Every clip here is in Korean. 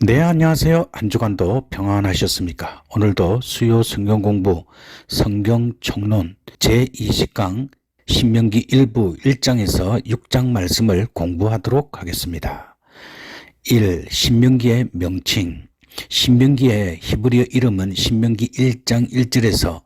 네, 안녕하세요. 한 주간도 평안하셨습니까? 오늘도 수요 성경 공부 성경 총론 제20강 신명기 1부 1장에서 6장 말씀을 공부하도록 하겠습니다. 1. 신명기의 명칭 신명기의 히브리어 이름은 신명기 1장 1절에서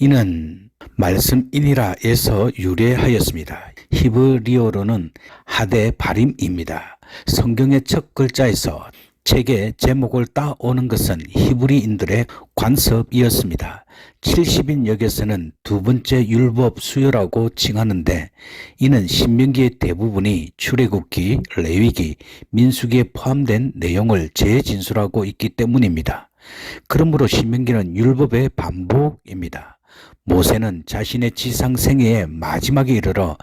이는 말씀이니라에서 유래하였습니다. 히브리어로는 하데 바림입니다. 성경의 첫 글자에서 책의 제목을 따오는 것은 히브리인들의 관습이었습니다. 70인 역에서는 두 번째 율법 수요라고 칭하는데 이는 신명기의 대부분이 출애굽기, 레위기, 민수기에 포함된 내용을 재진술하고 있기 때문입니다. 그러므로 신명기는 율법의 반복입니다. 모세는 자신의 지상 생애의 마지막에 이르러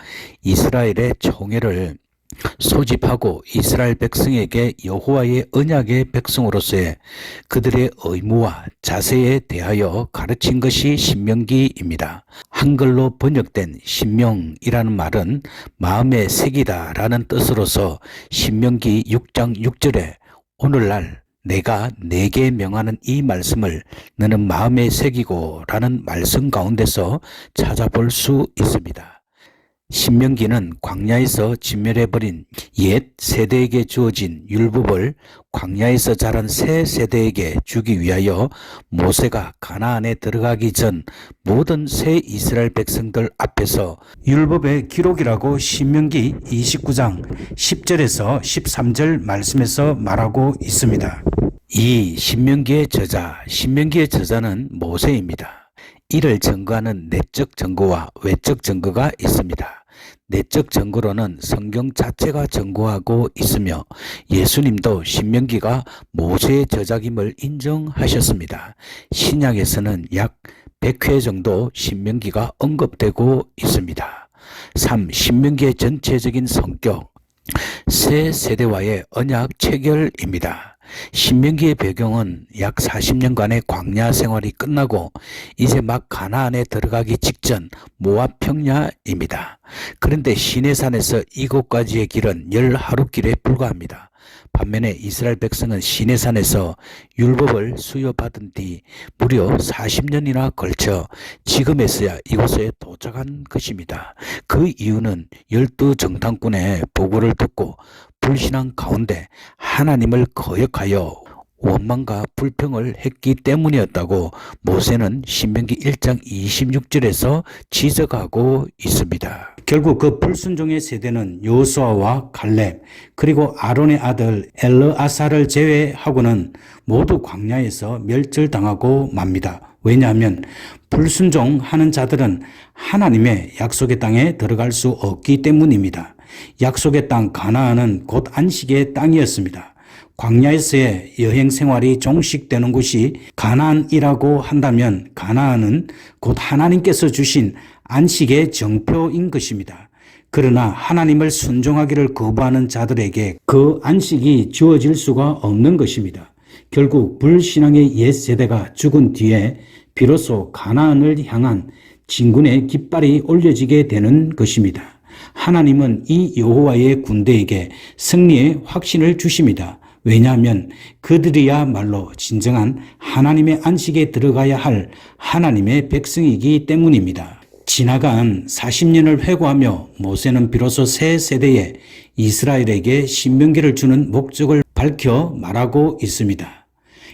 이스라엘의 총회를 소집하고 이스라엘 백성에게 여호와의 언약의 백성으로서의 그들의 의무와 자세에 대하여 가르친 것이 신명기입니다. 한글로 번역된 신명이라는 말은 마음의 색이다라는 뜻으로서 신명기 6장 6절에 오늘날 내가 내게 명하는 이 말씀을 너는 마음에 새기고 라는 말씀 가운데서 찾아볼 수 있습니다. 신명기는 광야에서 진멸해버린 옛 세대에게 주어진 율법을 광야에서 자란 새 세대에게 주기 위하여 모세가 가나안에 들어가기 전 모든 새 이스라엘 백성들 앞에서 율법의 기록이라고 신명기 29장 10절에서 13절 말씀에서 말하고 있습니다. 이 신명기의 저자, 신명기의 저자는 모세입니다. 이를 증거하는 내적 증거와 외적 증거가 있습니다. 내적 증거로는 성경 자체가 증거하고 있으며 예수님도 신명기가 모세의 저작임을 인정하셨습니다. 신약에서는 약 100회 정도 신명기가 언급되고 있습니다. 3. 신명기의 전체적인 성격 새 세대와의 언약 체결입니다. 신명기의 배경은 약 40년간의 광야 생활이 끝나고 이제 막 가나안에 들어가기 직전 모압 평야입니다. 그런데 시내산에서 이곳까지의 길은 열 하루 길에 불과합니다. 반면에 이스라엘 백성은 시내산에서 율법을 수여받은 뒤 무려 40년이나 걸쳐 지금에서야 이곳에 도착한 것입니다. 그 이유는 열두 정탐꾼의 보고를 듣고 불신앙 가운데 하나님을 거역하여 원망과 불평을 했기 때문이었다고 모세는 신명기 1장 26절에서 지적하고 있습니다. 결국 그 불순종의 세대는 요수아와 갈렙 그리고 아론의 아들 엘르아사를 제외하고는 모두 광야에서 멸절당하고 맙니다. 왜냐하면 불순종하는 자들은 하나님의 약속의 땅에 들어갈 수 없기 때문입니다. 약속의 땅 가나안은 곧 안식의 땅이었습니다. 광야에서의 여행 생활이 종식되는 곳이 가나안이라고 한다면 가나안은 곧 하나님께서 주신 안식의 정표인 것입니다. 그러나 하나님을 순종하기를 거부하는 자들에게 그 안식이 주어질 수가 없는 것입니다. 결국 불신앙의 옛 세대가 죽은 뒤에 비로소 가나안을 향한 진군의 깃발이 올려지게 되는 것입니다. 하나님은 이 여호와의 군대에게 승리의 확신을 주십니다. 왜냐하면 그들이야말로 진정한 하나님의 안식에 들어가야 할 하나님의 백성이기 때문입니다. 지나간 40년을 회고하며 모세는 비로소 새 세대에 이스라엘에게 신명기를 주는 목적을 밝혀 말하고 있습니다.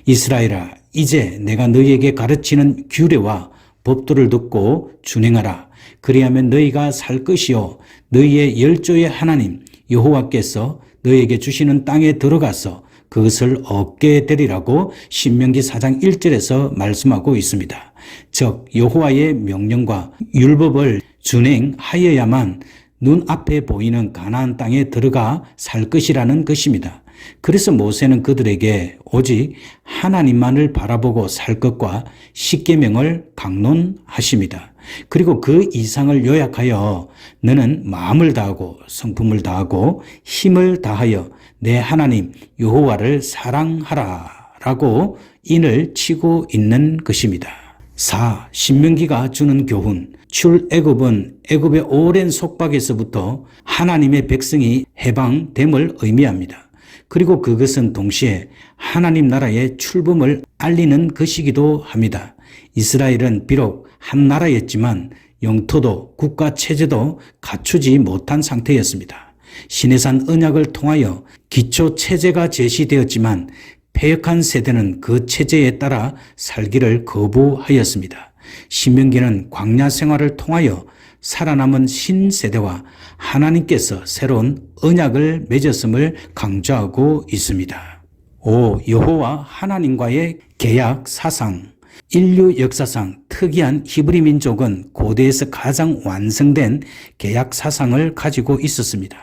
이스라엘아, 이제 내가 너희에게 가르치는 규례와 법도를 듣고 준행하라. 그리하면 너희가 살 것이요 너희의 열조의 하나님 여호와께서 너희에게 주시는 땅에 들어가서 그것을 얻게 되리라고 신명기 4장 1절에서 말씀하고 있습니다. 즉 여호와의 명령과 율법을 준행하여야만 눈앞에 보이는 가나안 땅에 들어가 살 것이라는 것입니다. 그래서 모세는 그들에게 오직 하나님만을 바라보고 살 것과 십계명을 강론하십니다. 그리고 그 이상을 요약하여 너는 마음을 다하고 성품을 다하고 힘을 다하여 내 하나님 여호와를 사랑하라라고 인을 치고 있는 것입니다. 4. 신명기가 주는 교훈 출애굽은 애굽의 오랜 속박에서부터 하나님의 백성이 해방됨을 의미합니다. 그리고 그것은 동시에 하나님 나라의 출범을 알리는 것이기도 합니다. 이스라엘은 비록 한 나라였지만 영토도 국가 체제도 갖추지 못한 상태였습니다. 신해산 언약을 통하여 기초 체제가 제시되었지만 폐역한 세대는 그 체제에 따라 살기를 거부하였습니다. 신명기는 광야 생활을 통하여 살아남은 신세대와 하나님께서 새로운 언약을 맺었음을 강조하고 있습니다. 5. 여호와 하나님과의 계약 사상 인류 역사상 특이한 히브리 민족은 고대에서 가장 완성된 계약 사상을 가지고 있었습니다.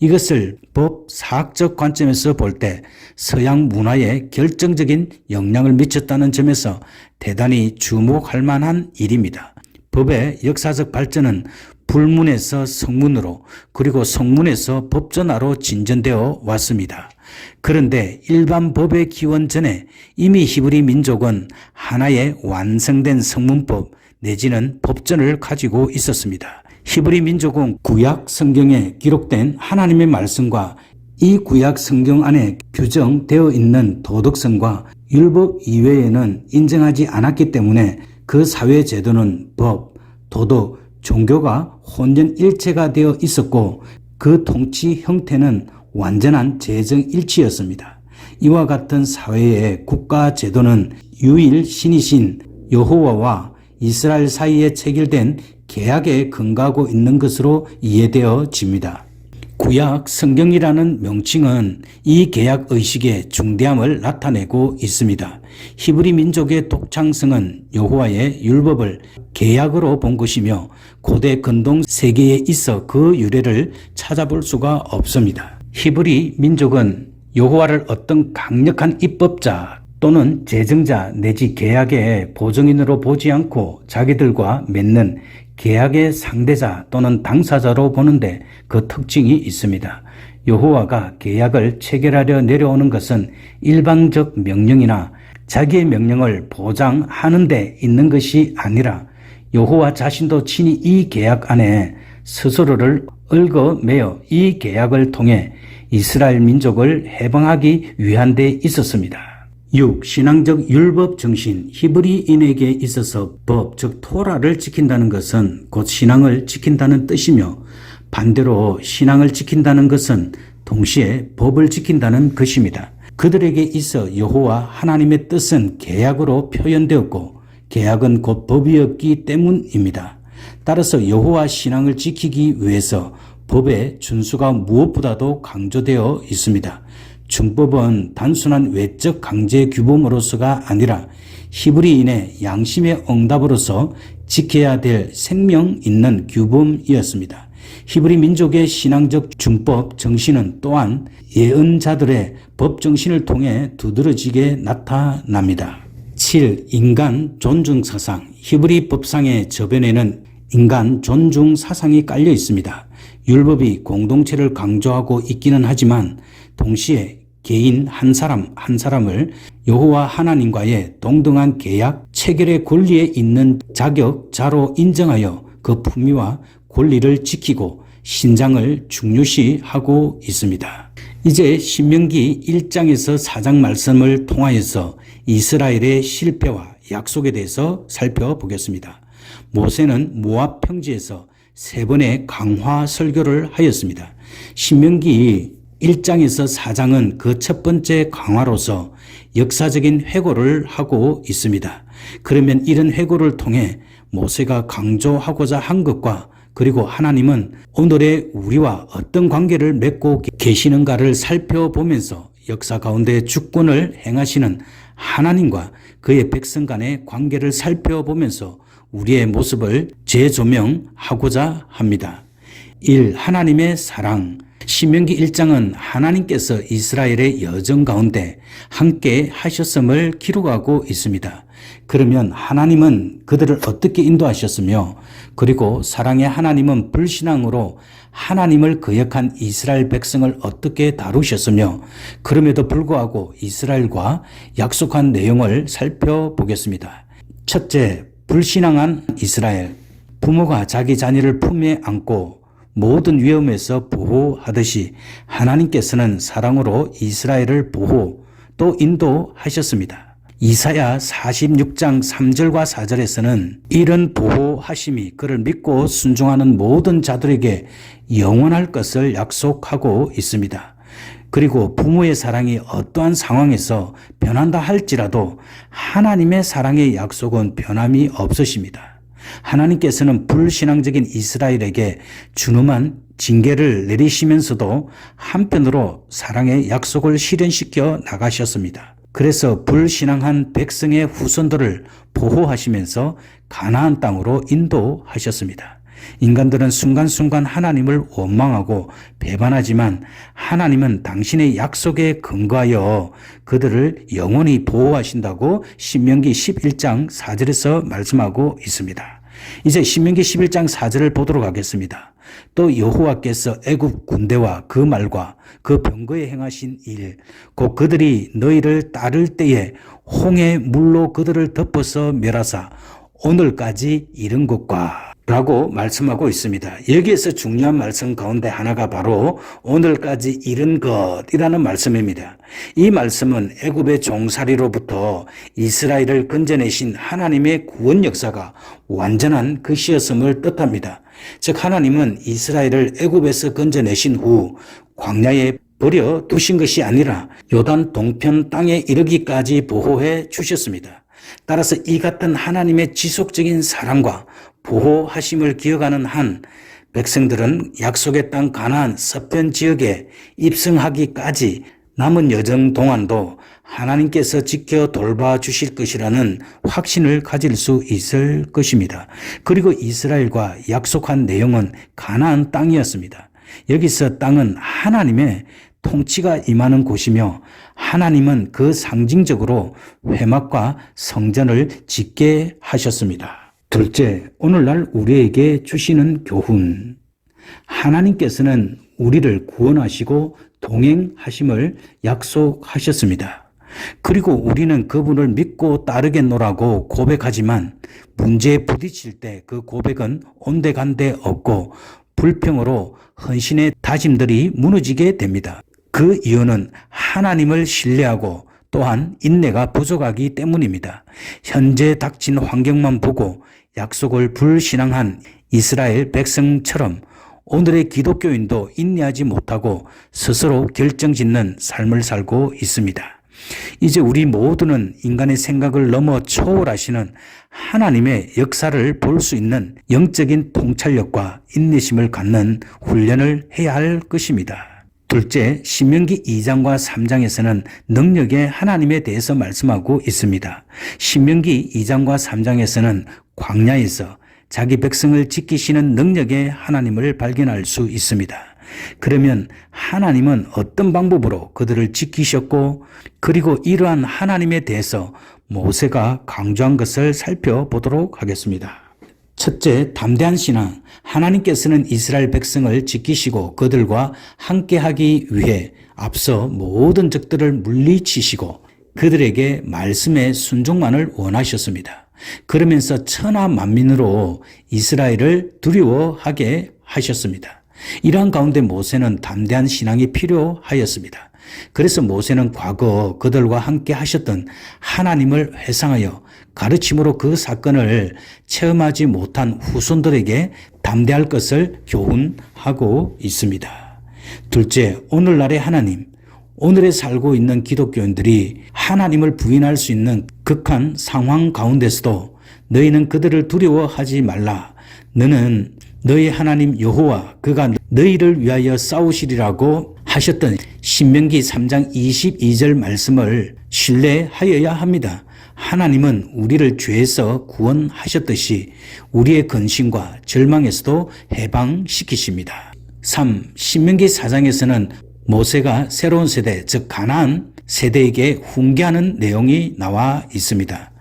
이것을 법 사학적 관점에서 볼 때 서양 문화에 결정적인 영향을 미쳤다는 점에서 대단히 주목할 만한 일입니다. 법의 역사적 발전은 불문에서 성문으로 그리고 성문에서 법전화로 진전되어 왔습니다. 그런데 일반 법의 기원 전에 이미 히브리 민족은 하나의 완성된 성문법 내지는 법전을 가지고 있었습니다. 히브리 민족은 구약 성경에 기록된 하나님의 말씀과 이 구약 성경 안에 규정되어 있는 도덕성과 율법 이외에는 인정하지 않았기 때문에 그 사회 제도는 법, 도덕, 종교가 혼연일체가 되어 있었고 그 통치 형태는 완전한 재정 일치였습니다. 이와 같은 사회의 국가 제도는 유일 신이신 여호와와 이스라엘 사이에 체결된 계약에 근거하고 있는 것으로 이해되어집니다. 구약 성경이라는 명칭은 이 계약 의식의 중대함을 나타내고 있습니다. 히브리 민족의 독창성은 여호와의 율법을 계약으로 본 것이며 고대 근동 세계에 있어 그 유래를 찾아볼 수가 없습니다. 히브리 민족은 여호와를 어떤 강력한 입법자 또는 재정자 내지 계약의 보증인으로 보지 않고 자기들과 맺는 계약의 상대자 또는 당사자로 보는데 그 특징이 있습니다. 여호와가 계약을 체결하려 내려오는 것은 일방적 명령이나 자기의 명령을 보장하는 데 있는 것이 아니라 여호와 자신도 친히 이 계약 안에 스스로를 얽어매어 이 계약을 통해 이스라엘 민족을 해방하기 위한 데 있었습니다. 6. 신앙적 율법 정신 히브리인에게 있어서 법, 즉 토라를 지킨다는 것은 곧 신앙을 지킨다는 뜻이며 반대로 신앙을 지킨다는 것은 동시에 법을 지킨다는 것입니다. 그들에게 있어 여호와 하나님의 뜻은 계약으로 표현되었고 계약은 곧 법이었기 때문입니다. 따라서 여호와 신앙을 지키기 위해서 법의 준수가 무엇보다도 강조되어 있습니다. 준법은 단순한 외적 강제 규범으로서가 아니라 히브리인의 양심의 응답으로서 지켜야 될 생명 있는 규범이었습니다. 히브리 민족의 신앙적 준법 정신은 또한 예언자들의 법 정신을 통해 두드러지게 나타납니다. 7. 인간 존중 사상 히브리 법상의 저변에는 인간 존중 사상이 깔려 있습니다. 율법이 공동체를 강조하고 있기는 하지만 동시에 개인 한 사람 한 사람을 여호와 하나님과의 동등한 계약 체결의 권리에 있는 자격자로 인정하여 그 품위와 권리를 지키고 신장을 중요시하고 있습니다. 이제 신명기 1장에서 4장 말씀을 통하여서 이스라엘의 실패와 약속에 대해서 살펴보겠습니다. 모세는 모압 평지에서 세 번의 강화 설교를 하였습니다. 신명기 1장에서 4장은 그 첫 번째 강화로서 역사적인 회고를 하고 있습니다. 그러면 이런 회고를 통해 모세가 강조하고자 한 것과 그리고 하나님은 오늘의 우리와 어떤 관계를 맺고 계시는가를 살펴보면서 역사 가운데 주권을 행하시는 하나님과 그의 백성 간의 관계를 살펴보면서 우리의 모습을 재조명하고자 합니다. 1. 하나님의 사랑. 신명기 1장은 하나님께서 이스라엘의 여정 가운데 함께 하셨음을 기록하고 있습니다. 그러면 하나님은 그들을 어떻게 인도하셨으며 그리고 사랑의 하나님은 불신앙으로 하나님을 거역한 이스라엘 백성을 어떻게 다루셨으며 그럼에도 불구하고 이스라엘과 약속한 내용을 살펴보겠습니다. 첫째, 불신앙한 이스라엘. 부모가 자기 자녀를 품에 안고 모든 위험에서 보호하듯이 하나님께서는 사랑으로 이스라엘을 보호 또 인도하셨습니다. 이사야 46장 3절과 4절에서는 이런 보호하심이 그를 믿고 순종하는 모든 자들에게 영원할 것을 약속하고 있습니다. 그리고 부모의 사랑이 어떠한 상황에서 변한다 할지라도 하나님의 사랑의 약속은 변함이 없으십니다. 하나님께서는 불신앙적인 이스라엘에게 준엄한 징계를 내리시면서도 한편으로 사랑의 약속을 실현시켜 나가셨습니다. 그래서 불신앙한 백성의 후손들을 보호하시면서 가나안 땅으로 인도하셨습니다. 인간들은 순간순간 하나님을 원망하고 배반하지만 하나님은 당신의 약속에 근거하여 그들을 영원히 보호하신다고 신명기 11장 4절에서 말씀하고 있습니다. 이제 신명기 11장 4절을 보도록 하겠습니다. 또 여호와께서 애굽 군대와 그 말과 그 병거에 행하신 일, 곧 그들이 너희를 따를 때에 홍해 물로 그들을 덮어서 멸하사 오늘까지 이른 것과 라고 말씀하고 있습니다. 여기에서 중요한 말씀 가운데 하나가 바로 오늘까지 이른 것이라는 말씀입니다. 이 말씀은 애굽의 종살이로부터 이스라엘을 건져내신 하나님의 구원 역사가 완전한 것이었음을 뜻합니다. 즉 하나님은 이스라엘을 애굽에서 건져내신 후 광야에 버려 두신 것이 아니라 요단 동편 땅에 이르기까지 보호해 주셨습니다. 따라서 이 같은 하나님의 지속적인 사랑과 보호하심을 기억하는 한 백성들은 약속의 땅 가나안 서편 지역에 입성하기까지 남은 여정 동안도 하나님께서 지켜 돌봐 주실 것이라는 확신을 가질 수 있을 것입니다. 그리고 이스라엘과 약속한 내용은 가나안 땅이었습니다. 여기서 땅은 하나님의 통치가 임하는 곳이며 하나님은 그 상징적으로 회막과 성전을 짓게 하셨습니다. 둘째, 오늘날 우리에게 주시는 교훈. 하나님께서는 우리를 구원하시고 동행하심을 약속하셨습니다. 그리고 우리는 그분을 믿고 따르겠노라고 고백하지만 문제에 부딪힐 때 그 고백은 온데간데 없고 불평으로 헌신의 다짐들이 무너지게 됩니다. 그 이유는 하나님을 신뢰하고 또한 인내가 부족하기 때문입니다. 현재 닥친 환경만 보고 약속을 불신앙한 이스라엘 백성처럼 오늘의 기독교인도 인내하지 못하고 스스로 결정 짓는 삶을 살고 있습니다. 이제 우리 모두는 인간의 생각을 넘어 초월하시는 하나님의 역사를 볼 수 있는 영적인 통찰력과 인내심을 갖는 훈련을 해야 할 것입니다. 둘째, 신명기 2장과 3장에서는 능력의 하나님에 대해서 말씀하고 있습니다. 신명기 2장과 3장에서는 광야에서 자기 백성을 지키시는 능력의 하나님을 발견할 수 있습니다. 그러면 하나님은 어떤 방법으로 그들을 지키셨고 그리고 이러한 하나님에 대해서 모세가 강조한 것을 살펴보도록 하겠습니다. 첫째, 담대한 신앙. 하나님께서는 이스라엘 백성을 지키시고 그들과 함께하기 위해 앞서 모든 적들을 물리치시고 그들에게 말씀의 순종만을 원하셨습니다. 그러면서 천하 만민으로 이스라엘을 두려워하게 하셨습니다. 이러한 가운데 모세는 담대한 신앙이 필요하였습니다. 그래서 모세는 과거 그들과 함께 하셨던 하나님을 회상하여 가르침으로 그 사건을 체험하지 못한 후손들에게 담대할 것을 교훈하고 있습니다. 둘째, 오늘날의 하나님. 오늘에 살고 있는 기독교인들이 하나님을 부인할 수 있는 극한 상황 가운데서도 너희는 그들을 두려워하지 말라. 너는 너희 하나님 여호와 그가 너희를 위하여 싸우시리라고 하셨던 신명기 3장 22절 말씀을 신뢰하여야 합니다. 하나님은 우리를 죄에서 구원하셨듯이 우리의 근심과 절망에서도 해방시키십니다. 3. 신명기 4장에서는 모세가 새로운 세대, 즉 가나안 세대에게 훈계하는 내용이 나와 있습니다.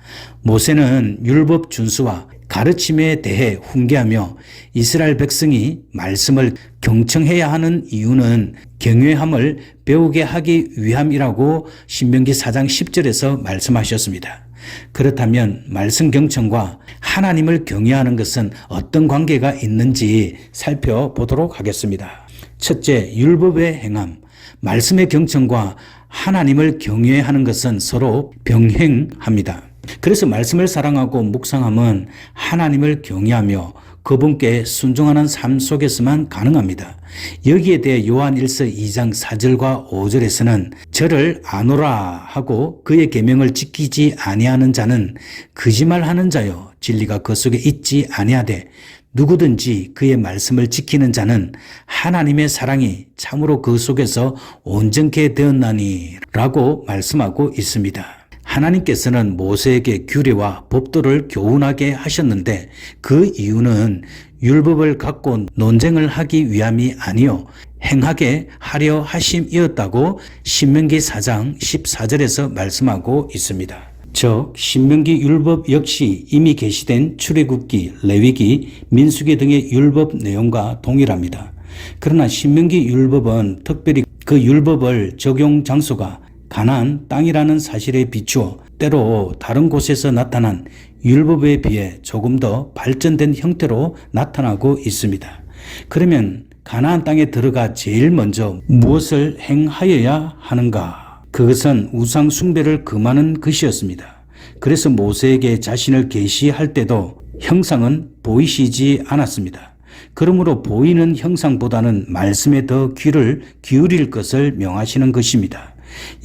모세는 율법 준수와 가르침에 대해 훈계하며 이스라엘 백성이 말씀을 경청해야 하는 이유는 경외함을 배우게 하기 위함이라고 신명기 4장 10절에서 말씀하셨습니다. 그렇다면 말씀 경청과 하나님을 경외하는 것은 어떤 관계가 있는지 살펴보도록 하겠습니다. 첫째, 율법의 행함. 말씀의 경청과 하나님을 경외하는 것은 서로 병행합니다. 그래서 말씀을 사랑하고 묵상함은 하나님을 경외하며 그분께 순종하는 삶 속에서만 가능합니다. 여기에 대해 요한 1서 2장 4절과 5절에서는 저를 아노라 하고 그의 계명을 지키지 아니하는 자는 거짓말하는 자요 진리가 그 속에 있지 아니하되 누구든지 그의 말씀을 지키는 자는 하나님의 사랑이 참으로 그 속에서 온전케 되었나니 라고 말씀하고 있습니다. 하나님께서는 모세에게 규례와 법도를 교훈하게 하셨는데 그 이유는 율법을 갖고 논쟁을 하기 위함이 아니요 행하게 하려 하심이었다고 신명기 4장 14절에서 말씀하고 있습니다. 즉 신명기 율법 역시 이미 게시된 출애굽기, 레위기, 민수기 등의 율법 내용과 동일합니다. 그러나 신명기 율법은 특별히 그 율법을 적용 장소가 가나안 땅이라는 사실에 비추어 때로 다른 곳에서 나타난 율법에 비해 조금 더 발전된 형태로 나타나고 있습니다. 그러면 가나안 땅에 들어가 제일 먼저 무엇을 행하여야 하는가? 그것은 우상 숭배를 금하는 것이었습니다. 그래서 모세에게 자신을 계시할 때도 형상은 보이시지 않았습니다. 그러므로 보이는 형상보다는 말씀에 더 귀를 기울일 것을 명하시는 것입니다.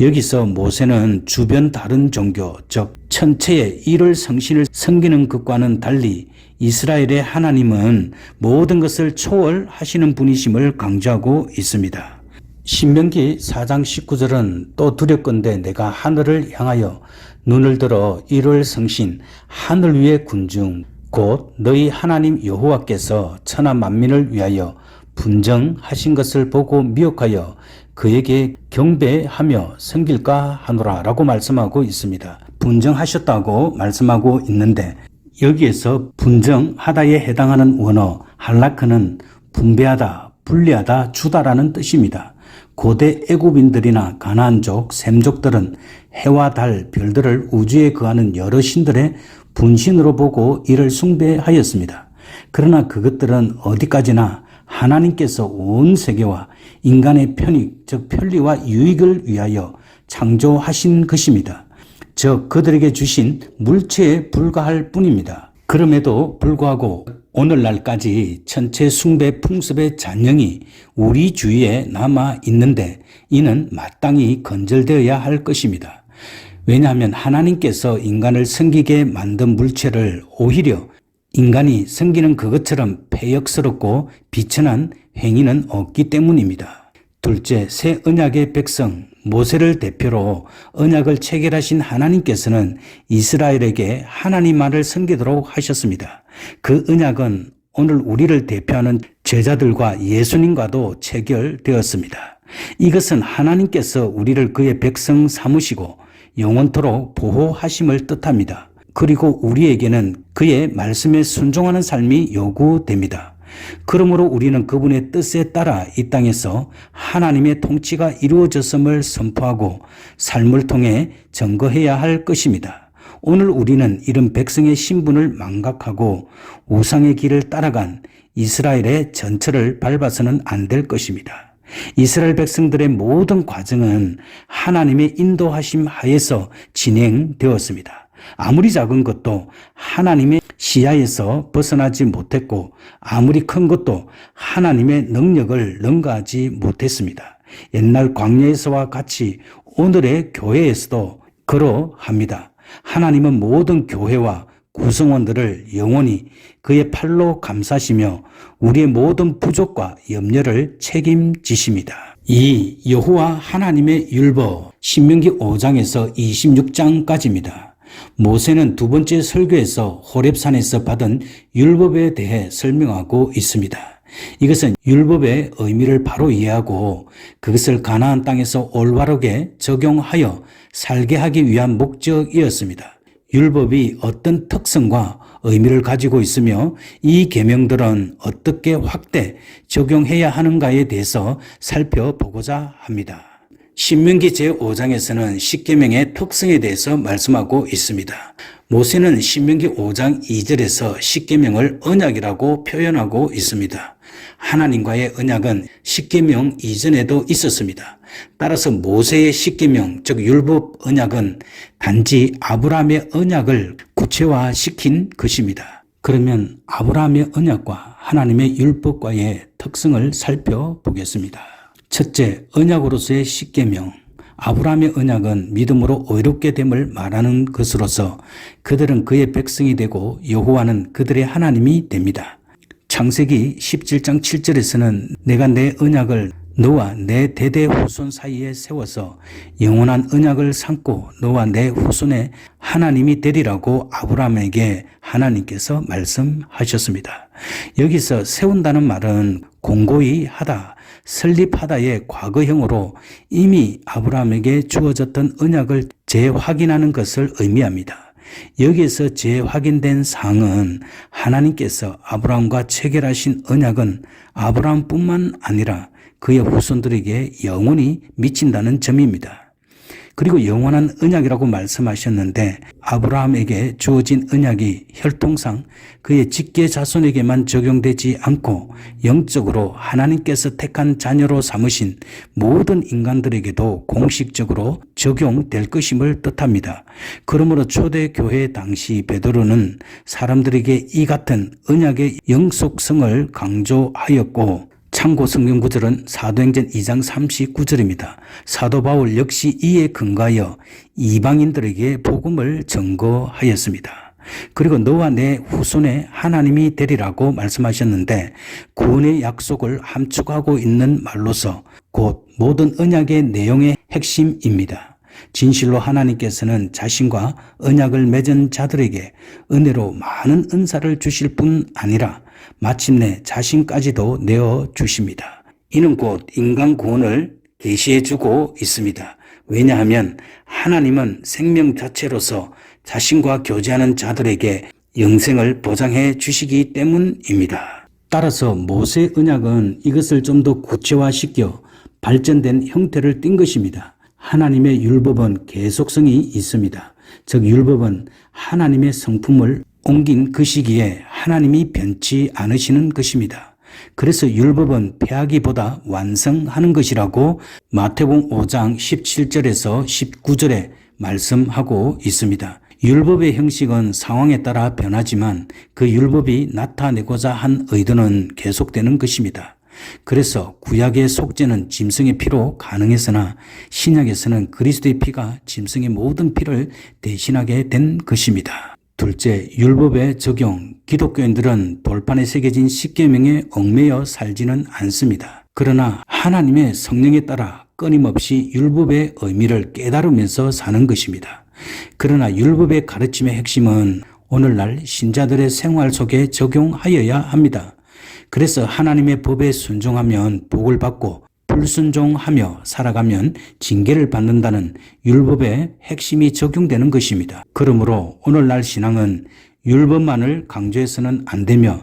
여기서 모세는 주변 다른 종교, 즉 천체의 일월 성신을 섬기는 것과는 달리 이스라엘의 하나님은 모든 것을 초월하시는 분이심을 강조하고 있습니다. 신명기 4장 19절은 또 두렵건대 내가 하늘을 향하여 눈을 들어 일월 성신 하늘 위의 군중 곧 너희 하나님 여호와께서 천하 만민을 위하여 분정하신 것을 보고 미혹하여 그에게 경배하며 섬길까 하노라 라고 말씀하고 있습니다. 분정하셨다고 말씀하고 있는데 여기에서 분정하다에 해당하는 원어 할라크는 분배하다, 분리하다, 주다라는 뜻입니다. 고대 애굽인들이나 가나안족, 셈족들은 해와 달, 별들을 우주에 거하는 여러 신들의 분신으로 보고 이를 숭배하였습니다. 그러나 그것들은 어디까지나 하나님께서 온 세계와 인간의 편익, 즉 편리와 유익을 위하여 창조하신 것입니다. 즉 그들에게 주신 물체에 불과할 뿐입니다. 그럼에도 불구하고 오늘날까지 천체 숭배 풍습의 잔영이 우리 주위에 남아 있는데 이는 마땅히 건절되어야 할 것입니다. 왜냐하면 하나님께서 인간을 섬기게 만든 물체를 오히려 인간이 섬기는 그것처럼 폐역스럽고 비천한 행위는 없기 때문입니다. 둘째, 새 언약의 백성 모세를 대표로 언약을 체결하신 하나님께서는 이스라엘에게 하나님 말을 섬기도록 하셨습니다. 그 언약은 오늘 우리를 대표하는 제자들과 예수님과도 체결되었습니다. 이것은 하나님께서 우리를 그의 백성 삼으시고 영원토록 보호하심을 뜻합니다. 그리고 우리에게는 그의 말씀에 순종하는 삶이 요구됩니다. 그러므로 우리는 그분의 뜻에 따라 이 땅에서 하나님의 통치가 이루어졌음을 선포하고 삶을 통해 증거해야 할 것입니다. 오늘 우리는 이런 백성의 신분을 망각하고 우상의 길을 따라간 이스라엘의 전철을 밟아서는 안 될 것입니다. 이스라엘 백성들의 모든 과정은 하나님의 인도하심 하에서 진행되었습니다. 아무리 작은 것도 하나님의 시야에서 벗어나지 못했고 아무리 큰 것도 하나님의 능력을 능가하지 못했습니다. 옛날 광야에서와 같이 오늘의 교회에서도 그러합니다. 하나님은 모든 교회와 구성원들을 영원히 그의 팔로 감싸시며 우리의 모든 부족과 염려를 책임지십니다. 이 여호와 하나님의 율법 신명기 5장에서 26장까지입니다. 모세는 두 번째 설교에서 호렙산에서 받은 율법에 대해 설명하고 있습니다. 이것은 율법의 의미를 바로 이해하고 그것을 가나안 땅에서 올바르게 적용하여 살게 하기 위한 목적이었습니다. 율법이 어떤 특성과 의미를 가지고 있으며 이 계명들은 어떻게 확대 적용해야 하는가에 대해서 살펴보고자 합니다. 신명기 제5장에서는 십계명의 특성에 대해서 말씀하고 있습니다. 모세는 신명기 5장 2절에서 십계명을 언약이라고 표현하고 있습니다. 하나님과의 언약은 십계명 이전에도 있었습니다. 따라서 모세의 십계명 즉 율법 언약은 단지 아브라함의 언약을 구체화시킨 것입니다. 그러면 아브라함의 언약과 하나님의 율법과의 특성을 살펴보겠습니다. 첫째, 언약으로서의 십계명. 아브라함의 언약은 믿음으로 의롭게 됨을 말하는 것으로서 그들은 그의 백성이 되고 여호와는 그들의 하나님이 됩니다. 창세기 17장 7절에서는 내가 내 언약을 너와 내 대대 후손 사이에 세워서 영원한 언약을 삼고 너와 내 후손의 하나님이 되리라고 아브라함에게 하나님께서 말씀하셨습니다. 여기서 세운다는 말은 공고히 하다, 설립하다의 과거형으로 이미 아브라함에게 주어졌던 언약을 재확인하는 것을 의미합니다. 여기에서 재확인된 사항은 하나님께서 아브라함과 체결하신 언약은 아브라함뿐만 아니라 그의 후손들에게 영원히 미친다는 점입니다. 그리고 영원한 언약이라고 말씀하셨는데 아브라함에게 주어진 언약이 혈통상 그의 직계 자손에게만 적용되지 않고 영적으로 하나님께서 택한 자녀로 삼으신 모든 인간들에게도 공식적으로 적용될 것임을 뜻합니다. 그러므로 초대 교회 당시 베드로는 사람들에게 이 같은 언약의 영속성을 강조하였고 참고 성경 구절은 사도행전 2장 39절입니다. 사도 바울 역시 이에 근거하여 이방인들에게 복음을 전거하였습니다. 그리고 너와 내 후손의 하나님이 되리라고 말씀하셨는데 구원의 약속을 함축하고 있는 말로서 곧 모든 언약의 내용의 핵심입니다. 진실로 하나님께서는 자신과 언약을 맺은 자들에게 은혜로 많은 은사를 주실 뿐 아니라 마침내 자신까지도 내어 주십니다. 이는 곧 인간 구원을 계시해 주고 있습니다. 왜냐하면 하나님은 생명 자체로서 자신과 교제하는 자들에게 영생을 보장해 주시기 때문입니다. 따라서 모세 언약은 이것을 좀 더 구체화시켜 발전된 형태를 띈 것입니다. 하나님의 율법은 계속성이 있습니다. 즉 율법은 하나님의 성품을 옮긴 그 시기에 하나님이 변치 않으시는 것입니다. 그래서 율법은 폐하기보다 완성하는 것이라고 마태복음 5장 17절에서 19절에 말씀하고 있습니다. 율법의 형식은 상황에 따라 변하지만 그 율법이 나타내고자 한 의도는 계속되는 것입니다. 그래서 구약의 속죄는 짐승의 피로 가능했으나 신약에서는 그리스도의 피가 짐승의 모든 피를 대신하게 된 것입니다. 둘째, 율법의 적용. 기독교인들은 돌판에 새겨진 십계명에 얽매여 살지는 않습니다. 그러나 하나님의 성령에 따라 끊임없이 율법의 의미를 깨달으면서 사는 것입니다. 그러나 율법의 가르침의 핵심은 오늘날 신자들의 생활 속에 적용하여야 합니다. 그래서 하나님의 법에 순종하면 복을 받고 불순종하며 살아가면 징계를 받는다는 율법의 핵심이 적용되는 것입니다. 그러므로 오늘날 신앙은 율법만을 강조해서는 안 되며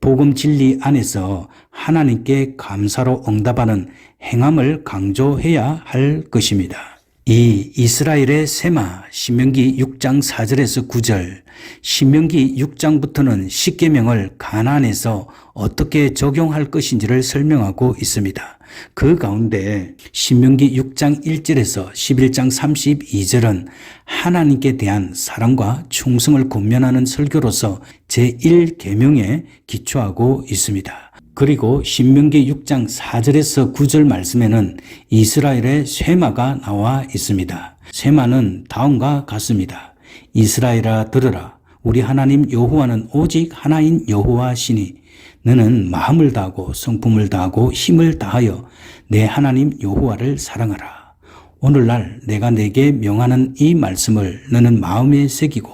복음 진리 안에서 하나님께 감사로 응답하는 행함을 강조해야 할 것입니다. 이 이스라엘의 세마 신명기 6장 4절에서 9절 신명기 6장부터는 십계명을 가나안에서 어떻게 적용할 것인지를 설명하고 있습니다. 그 가운데 신명기 6장 1절에서 11장 32절은 하나님께 대한 사랑과 충성을 권면하는 설교로서 제1계명에 기초하고 있습니다. 그리고 신명기 6장 4절에서 9절 말씀에는 이스라엘의 쇠마가 나와 있습니다. 쇠마는 다음과 같습니다. 이스라엘아 들으라 우리 하나님 여호와는 오직 하나인 여호와시니 너는 마음을 다하고 성품을 다하고 힘을 다하여 내 하나님 여호와를 사랑하라. 오늘날 내가 내게 명하는 이 말씀을 너는 마음에 새기고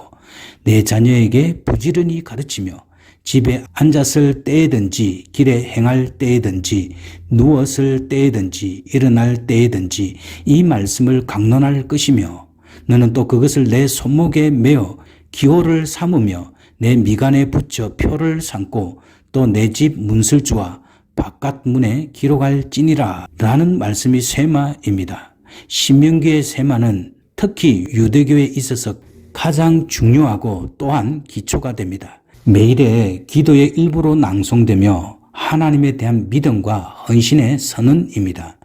내 자녀에게 부지런히 가르치며 집에 앉았을 때에든지 길에 행할 때에든지 누웠을 때에든지 일어날 때에든지 이 말씀을 강론할 것이며 너는 또 그것을 내 손목에 메어 기호를 삼으며 내 미간에 붙여 표를 삼고 또 내 집 문설주와 바깥 문에 기록할지니라 라는 말씀이 쇠마입니다. 신명기의 세마는 특히 유대교에 있어서 가장 중요하고 또한 기초가 됩니다. 매일의 기도의 일부로 낭송되며 하나님에 대한 믿음과 헌신의 선언입니다.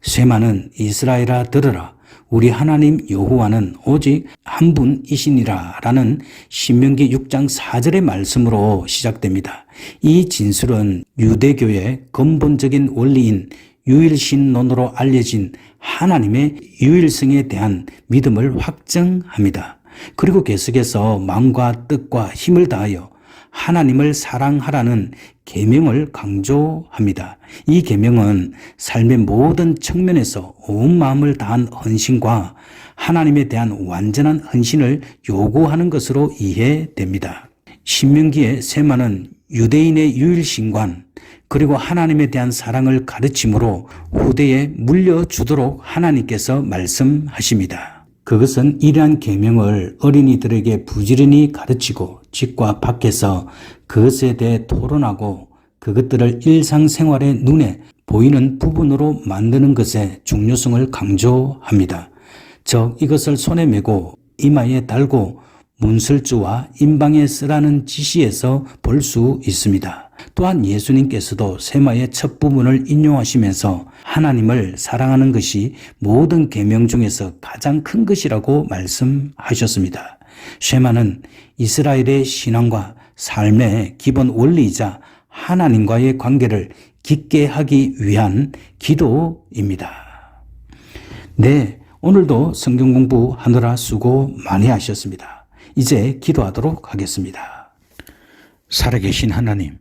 세마는 이스라엘아 들으라 우리 하나님 여호와는 오직 한 분이시니라 라는 신명기 6장 4절의 말씀으로 시작됩니다. 이 진술은 유대교의 근본적인 원리인 유일신론으로 알려진 하나님의 유일성에 대한 믿음을 확정합니다. 그리고 계속해서 마음과 뜻과 힘을 다하여 하나님을 사랑하라는 계명을 강조합니다. 이 계명은 삶의 모든 측면에서 온 마음을 다한 헌신과 하나님에 대한 완전한 헌신을 요구하는 것으로 이해됩니다. 신명기의 세마는 유대인의 유일신관 그리고 하나님에 대한 사랑을 가르침으로 후대에 물려주도록 하나님께서 말씀하십니다. 그것은 이러한 계명을 어린이들에게 부지런히 가르치고 집과 밖에서 그것에 대해 토론하고 그것들을 일상생활의 눈에 보이는 부분으로 만드는 것의 중요성을 강조합니다. 즉 이것을 손에 메고 이마에 달고 문설주와 인방에 쓰라는 지시에서 볼 수 있습니다. 또한 예수님께서도 세마의 첫 부분을 인용하시면서 하나님을 사랑하는 것이 모든 계명 중에서 가장 큰 것이라고 말씀하셨습니다. 쉐마는 이스라엘의 신앙과 삶의 기본 원리이자 하나님과의 관계를 깊게 하기 위한 기도입니다. 네, 오늘도 성경 공부하느라 수고 많이 하셨습니다. 이제 기도하도록 하겠습니다. 살아계신 하나님,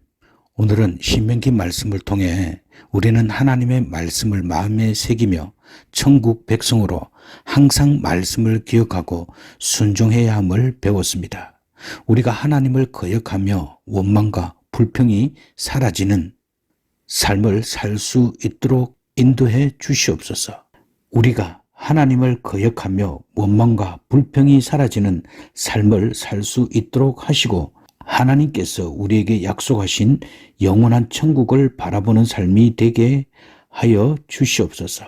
오늘은 신명기 말씀을 통해 우리는 하나님의 말씀을 마음에 새기며 천국 백성으로 항상 말씀을 기억하고 순종해야 함을 배웠습니다. 우리가 하나님을 거역하며 원망과 불평이 사라지는 삶을 살 수 있도록 인도해 주시옵소서. 우리가 하나님을 거역하며 원망과 불평이 사라지는 삶을 살 수 있도록 하시고 하나님께서 우리에게 약속하신 영원한 천국을 바라보는 삶이 되게 하여 주시옵소서.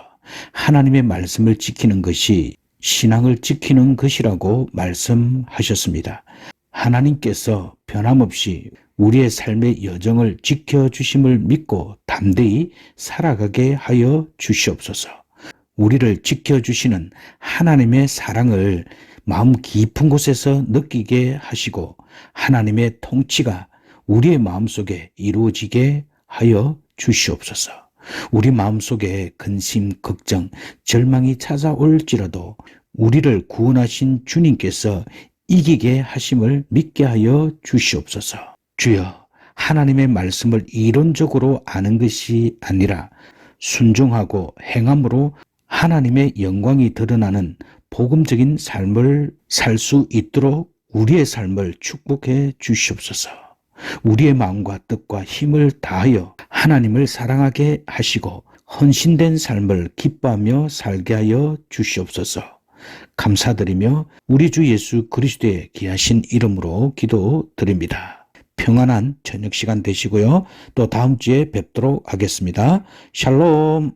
하나님의 말씀을 지키는 것이 신앙을 지키는 것이라고 말씀하셨습니다. 하나님께서 변함없이 우리의 삶의 여정을 지켜주심을 믿고 담대히 살아가게 하여 주시옵소서. 우리를 지켜주시는 하나님의 사랑을 마음 깊은 곳에서 느끼게 하시고 하나님의 통치가 우리의 마음속에 이루어지게 하여 주시옵소서. 우리 마음속에 근심, 걱정, 절망이 찾아올지라도 우리를 구원하신 주님께서 이기게 하심을 믿게 하여 주시옵소서. 주여, 하나님의 말씀을 이론적으로 아는 것이 아니라 순종하고 행함으로 하나님의 영광이 드러나는 복음적인 삶을 살 수 있도록 우리의 삶을 축복해 주시옵소서. 우리의 마음과 뜻과 힘을 다하여 하나님을 사랑하게 하시고 헌신된 삶을 기뻐하며 살게 하여 주시옵소서. 감사드리며 우리 주 예수 그리스도의 귀하신 이름으로 기도드립니다. 평안한 저녁 시간 되시고요. 또 다음 주에 뵙도록 하겠습니다. 샬롬.